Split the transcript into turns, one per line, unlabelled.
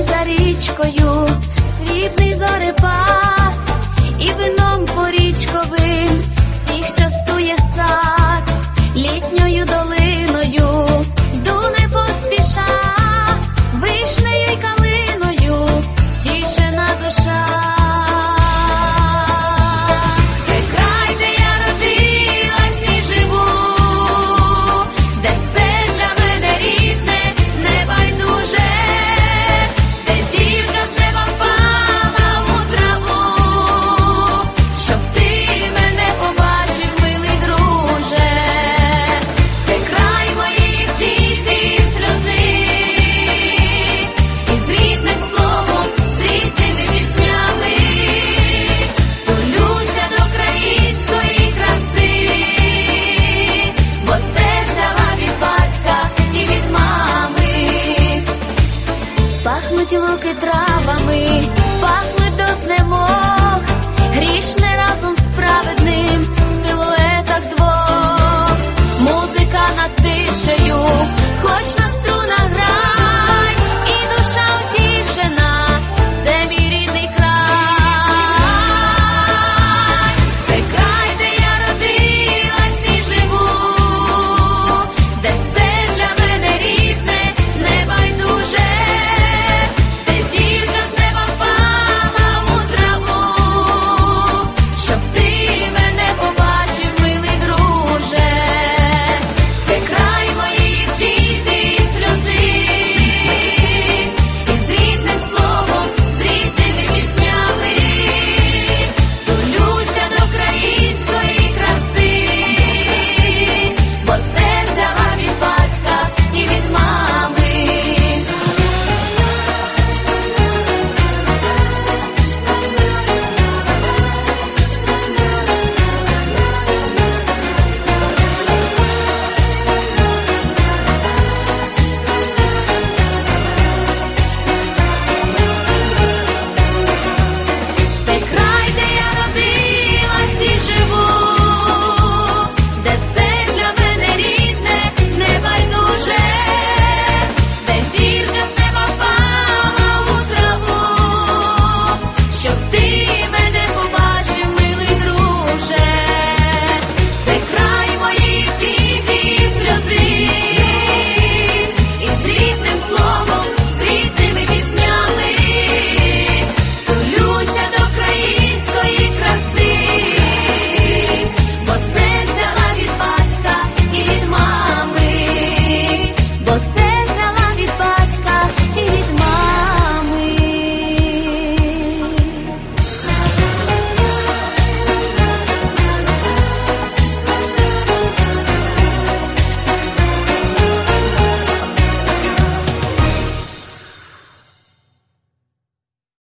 За річкою срібний зорепад і вино. руки травами, пахли до знемог, грішне разом справи.